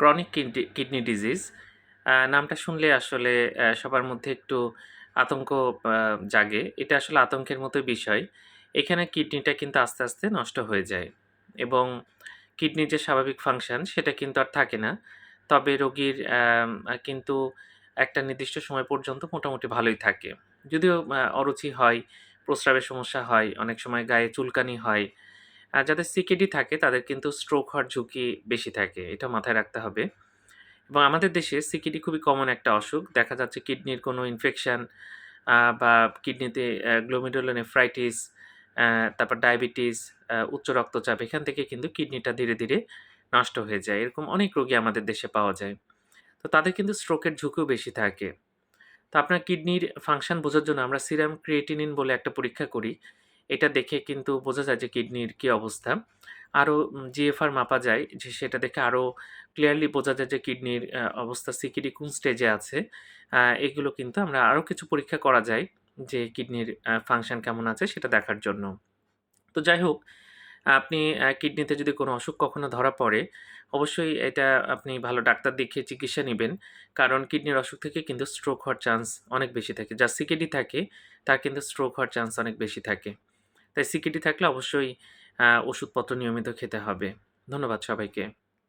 Chronic kidney kidney disease নামটা শুনলে আসলে সবার মধ্যে একটু আতঙ্ক জাগে। এটা আসলে আতঙ্কের মতোই বিষয়। এখানে কিডনিটা কিন্তু আস্তে, আস্তে নষ্ট হয়ে যায় এবং কিডনির যে স্বাভাবিক ফাংশন সেটা কিন্তু আর থাকে না। তবে রোগীর কিন্তু একটা নির্দিষ্ট সময় পর্যন্ত মোটামুটি ভালোই থাকে। যদিও অরুচি হয়, প্রস্রাবের সমস্যা হয়, অনেক সময় গায়ে চুলকানি হয়। আর যাদের সিকেডি থাকে তাদের কিন্তু স্ট্রোক হওয়ার ঝুঁকি বেশি থাকে। এটা মাথায় রাখতে হবে। এবং আমাদের দেশে সিকিডি খুবই কমন একটা অসুখ। দেখা যাচ্ছে কিডনির কোনো ইনফেকশন বা কিডনিতে অ্যা গ্লোমেরুলোনেফ্রাইটিস, তারপর ডায়াবেটিস, উচ্চ রক্তচাপ এখান থেকে কিন্তু কিডনিটা ধীরে, ধীরে নষ্ট হয়ে যায়। এরকম অনেক রোগী আমাদের দেশে পাওয়া যায়। তো তাদের কিন্তু স্ট্রোকের ঝুঁকিও বেশি থাকে। তো আপনার কিডনির ফাংশন বোঝার জন্য আমরা সিরাম ক্রিয়েটিনিন বলে একটা পরীক্ষা করি। এটা দেখে কিন্তু বোঝা যায় যে কিডনির কী অবস্থা। আরও উম জিএফআর মাপা যায় যে সেটা দেখে আরও ক্লিয়ারলি বোঝা যায় যে কিডনির অবস্থা সিকিডি কোন স্টেজে আছে। এগুলো কিন্তু আমরা আরও কিছু পরীক্ষা করা যায় যে কিডনির ফাংশন কেমন আছে সেটা দেখার জন্য। তো যাই হোক, আপনি কিডনিতে যদি কোনো অসুখ কখনো ধরা পড়ে, অবশ্যই এটা আপনি ভালো ডাক্তার দেখিয়ে চিকিৎসা নিবেন। কারণ কিডনির অসুখ থেকে কিন্তু স্ট্রোক হওয়ার চান্স অনেক বেশি থাকে। যার সিকেডি থাকে তার কিন্তু স্ট্রোক হওয়ার চান্স অনেক বেশি থাকে। তাই সিকিটি থাকলে অবশ্যই ওষুধপত্র নিয়মিত খেতে হবে। ধন্যবাদ সবাইকে।